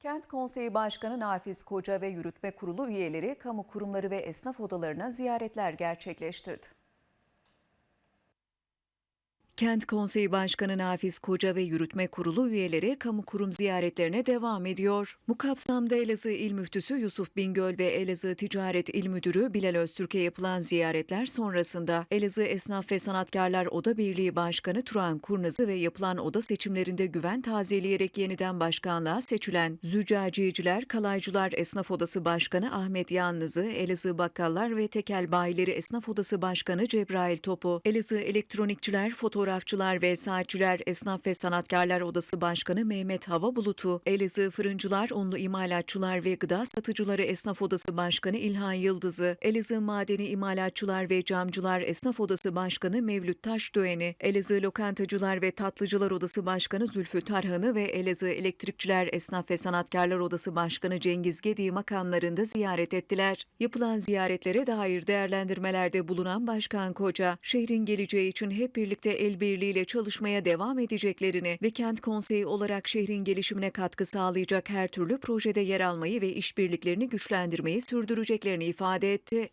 Kent Konseyi Başkanı Nafiz Koca ve Yürütme Kurulu üyeleri kamu kurumları ve esnaf odalarına ziyaretler gerçekleştirdi. Kent Konseyi Başkanı Nafiz Koca ve Yürütme Kurulu üyeleri kamu kurum ziyaretlerine devam ediyor. Bu kapsamda Elazığ İl Müftüsü Yusuf Bingöl ve Elazığ Ticaret İl Müdürü Bilal Öztürk'e yapılan ziyaretler sonrasında Elazığ Esnaf ve Sanatkarlar Oda Birliği Başkanı Turan Kurnazı ve yapılan oda seçimlerinde güven tazeleyerek yeniden başkanlığa seçilen Züccaciyeciler, Kalaycılar Esnaf Odası Başkanı Ahmet Yalnız'ı, Elazığ Bakkallar ve Tekel Bayileri Esnaf Odası Başkanı Cebrail Topu, Elazığ Elektronikçiler, Fotoğrafçılar ve Saatçiler Esnaf ve Sanatkarlar Odası Başkanı Mehmet Hava Bulutu, Elazığ Fırıncılar, Unlu İmalatçılar ve Gıda Satıcıları Esnaf Odası Başkanı İlhan Yıldız'ı, Elazığ Madeni İmalatçılar ve Camcılar Esnaf Odası Başkanı Mevlüt Taşdöğen'i, Elazığ Lokantacılar ve Tatlıcılar Odası Başkanı Zülfü Tarhan'ı ve Elazığ Elektrikçiler Esnaf ve Sanatkarlar Odası Başkanı Cengiz Gedi makamlarında ziyaret ettiler. Yapılan ziyaretlere dair değerlendirmelerde bulunan Başkan Koca, şehrin geleceği için hep birlikte el birliğiyle çalışmaya devam edeceklerini ve kent konseyi olarak şehrin gelişimine katkı sağlayacak her türlü projede yer almayı ve işbirliklerini güçlendirmeyi sürdüreceklerini ifade etti.